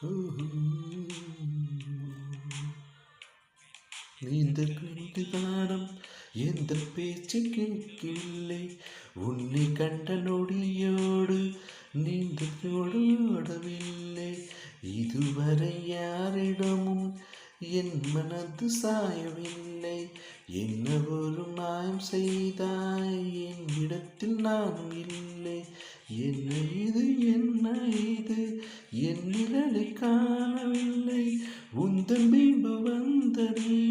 இந்த குண்டு காலம் எந்த பேச்சு கேட்கவில்லை. உன்னை கண்ட நொடியோடு நீந்த ஓடவில்லை. இதுவரை யாரிடம் என் மனது சாயவில்லை. என்ன ஒரு நாயம் செய்தாய்? என் இடத்தில் நானும் இல்லை. என்ன இது என்ன இது? என் நிழலை காணவில்லை. உந்தன் பிம்பு வந்தடி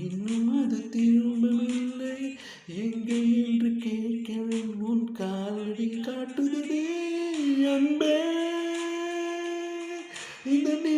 இன்னும் அது திரும்பவில்லை. எங்கே என்று கேட்கிறேன் உன் காலடி காட்டுதே அன்பே. இந்த நீ